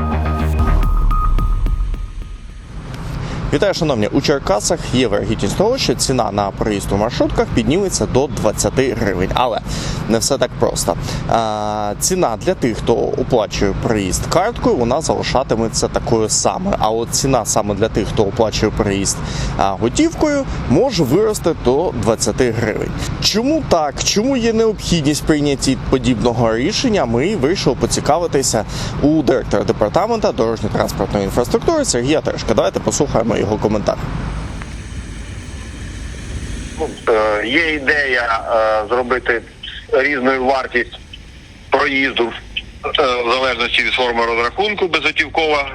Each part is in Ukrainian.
Thank you. Вітаю, шановні. У Черкасах є вирогідність того, що ціна на проїзд у маршрутках підніметься до 20 гривень. Але не все так просто. Ціна для тих, хто оплачує проїзд карткою, вона залишатиметься такою самою. А от ціна саме для тих, хто оплачує проїзд готівкою, може вирости до 20 гривень. Чому так? Чому є необхідність прийняті подібного рішення? Ми вирішили поцікавитися у директора департамента дорожньо-транспортної інфраструктури Сергія Терешка. Давайте послухаємо його коментар. Е, Є ідея е, зробити різною вартість проїзду е, в залежності від форми розрахунку безготівкова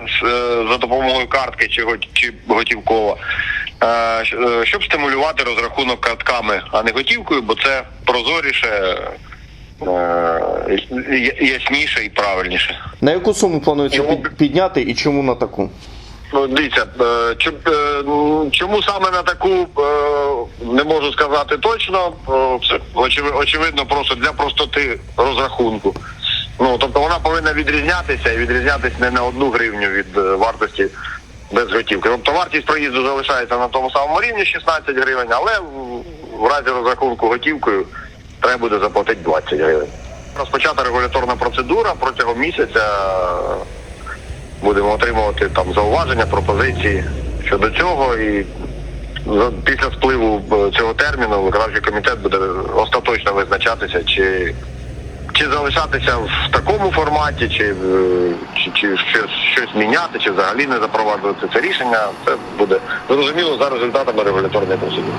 за допомогою картки чи, го- готівкова, щоб стимулювати розрахунок картками, а не готівкою, бо це прозоріше, ясніше і правильніше. На яку суму планується підняти і чому на таку? Ну, дивіться, е, е, чому саме на таку е, не можу сказати точно. Очевидно, просто для простоти розрахунку. Ну тобто вона повинна відрізнятися і відрізнятися не на одну гривню від вартості без готівки. Тобто вартість проїзду залишається на тому самому рівні 16 гривень, але в разі розрахунку готівкою треба буде заплатити 20 гривень. Розпочата регуляторна процедура протягом місяця будемо отримувати там зауваження, пропозиції щодо цього. І після спливу е, цього терміну виконавчий комітет буде остаточно визначатися, чи, чи залишатися в такому форматі, чи, е, чи, чи щось, щось міняти, чи взагалі не запроваджувати це рішення. Це буде зрозуміло за результатами регуляторної процедури.